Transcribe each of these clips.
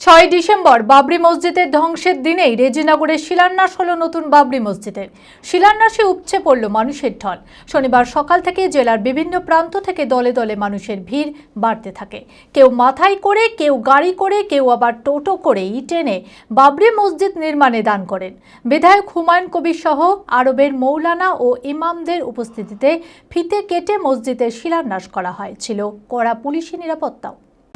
ছয় ডিসেম্বর বাবরি মসজিদের ধ্বংসের দিনেই রেজিনগরের শিলান্যাস হলো নতুন বাবরি মসজিদের। শিলান্যাসে উপচে পড়ল মানুষের ঢল। শনিবার সকাল থেকে জেলার বিভিন্ন প্রান্ত থেকে দলে দলে মানুষের ভিড় বাড়তে থাকে। কেউ মাথায় করে, কেউ গাড়ি করে, কেউ আবার টোটো করে ইটেনে বাবরি মসজিদ নির্মাণে দান করেন। বিধায়ক হুমায়ুন কবির সহ আরবের মৌলানা ও ইমামদের উপস্থিতিতে ফিতে কেটে মসজিদের শিলান্যাস করা হয়। ছিল কড়া পুলিশি নিরাপত্তাও।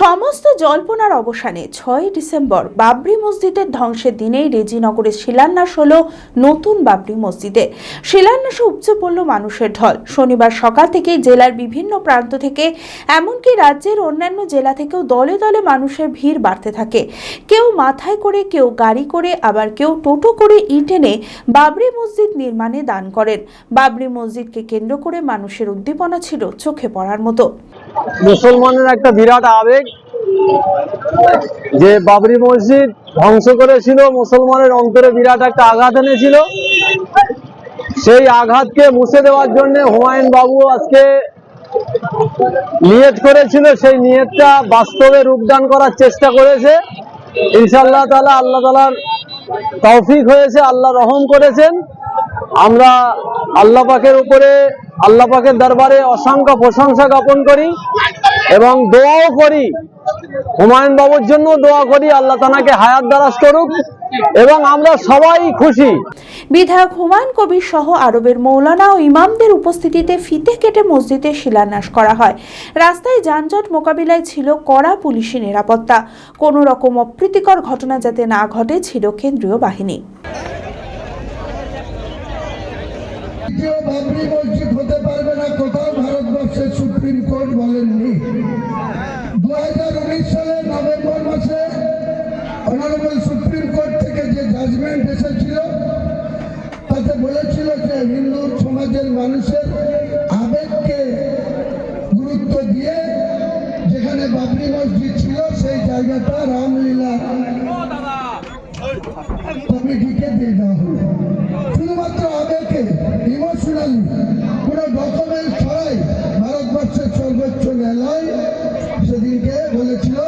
সমস্ত জল্পনার অবসানে ছয় ডিসেম্বর বাবরি মসজিদের ধ্বংসের দিনেই রেজিনগরের শিলান্যাস হলো নতুন বাবরি মসজিদে। শিলান্যাসে উপচে পড়ল মানুষের ঢল। শনিবার সকাল থেকেই জেলার বিভিন্ন প্রান্ত থেকে, এমনকি রাজ্যের অন্যান্য জেলা থেকেও দলে দলে মানুষের ভিড় বাড়তে থাকে। কেউ মাথায় করে, কেউ গাড়ি করে, আবার কেউ টোটো করে ইট এনে বাবরি মসজিদ নির্মাণে দান করেন। বাবরি মসজিদকে কেন্দ্র করে মানুষের উদ্দীপনা ছিল চোখে পড়ার মতো। মুসলমানের একটা বিরাট আবেগ যে বাবরি মসজিদ ধ্বংস করেছিল, মুসলমানের অন্তরে বিরাট একটা আঘাত এনেছিল। সেই আঘাতকে মুছে দেওয়ার জন্য হুমায়ুন বাবু আজকে নিয়ত করেছিল, সেই নিয়তটা বাস্তবে রূপদান করার চেষ্টা করেছে। ইনশাল্লাহ তালা আল্লাহ তালার তৌফিক হয়েছে, আল্লাহ রহম করেছেন। আমরা আল্লাহ পাকের উপরে আল্লাহ পাকের দরবারে অসংখ্য প্রশংসা জ্ঞাপন করি এবং দোয়াও করি। হুমায়ুন বাবুর জন্য দোয়া করি, আল্লাহ তানাকে হায়াত দারাজ করুক এবং আমরা সবাই খুশি। বিধায়ক হুমায়ুন কবির সহ আরবের মৌলানা ও ইমামদের উপস্থিতিতে ফিতে কেটে মসজিদে শিলান্যাস করা হয়। রাস্তায় যানজট মোকাবিলায় ছিল কড়া পুলিশি নিরাপত্তা। কোনো রকম অপ্রীতিকর ঘটনা যাতে না ঘটে, ছিল কেন্দ্রীয় বাহিনী। দ্বিতীয় বাবরি মসজিদ হতে পারবে না, কোথাও ভারতবর্ষের সুপ্রিম কোর্ট বলেননি। দু হাজার উনিশ সালের নভেম্বর মাসে অনারেবল সুপ্রিম কোর্ট থেকে যে জাজমেন্ট এসেছিল, তাতে বলেছিল যে হিন্দু সমাজের মানুষের আবেগকে গুরুত্ব দিয়ে যেখানে বাবরি মসজিদ ছিল, সেই জায়গাটা রামলীলা ন্যায়ালয় সেদিনকে বলেছিল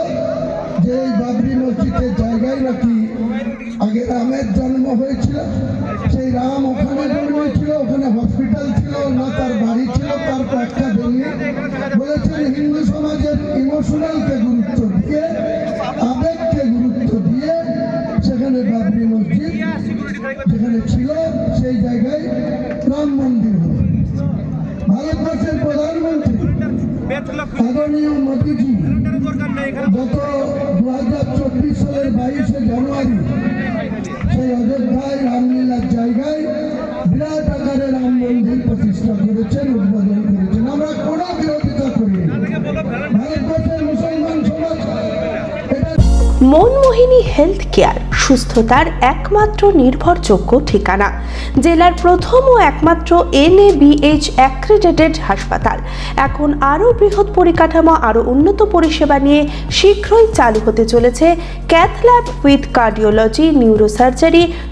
যে এই বাবরি মসজিদের জায়গায় নাকি আগে রামের জন্ম হয়েছিল। সেই রাম ওখানে জন্মেছিল ওখানে হসপিটাল ছিল, না তার বাড়ি ছিল, তার ব্যাখ্যা দেননি বলেছেন হিন্দু সমাজের ইমোশনালকে গুরুত্ব দিয়ে, আবেগকে গুরুত্ব দিয়ে সেখানে বাবরি মসজিদ যেখানে ছিল, সেই জায়গায় রাম মন্দির ভারতবর্ষের প্রধানমন্ত্রী আদরণীয় মোদীজি গত দু হাজার চব্বিশ সালের বাইশে জানুয়ারি সেই অযোধ্যায় রামলীলার জায়গায় বিরাট আকারে রাম মন্দির প্রতিষ্ঠা করেছেন উদ্বোধন করেছেন। আমরা কোনো বিরোধিতা করি ভারতবর্ষের মুসলমান সমাজ মনমোহিনী হেলথ কেয়ার সুস্থতার একমাত্র নির্ভরযোগ্য ঠিকানা। জেলার প্রথম ও একমাত্র এনএবিএইচ অ্যাক্রেডিটেড হাসপাতাল। এখন আরও বৃহৎ পরিকাঠামো, আরও উন্নত পরিষেবা নিয়ে শীঘ্রই চালু হতে চলেছে cath lab with cardiology, neurosurgery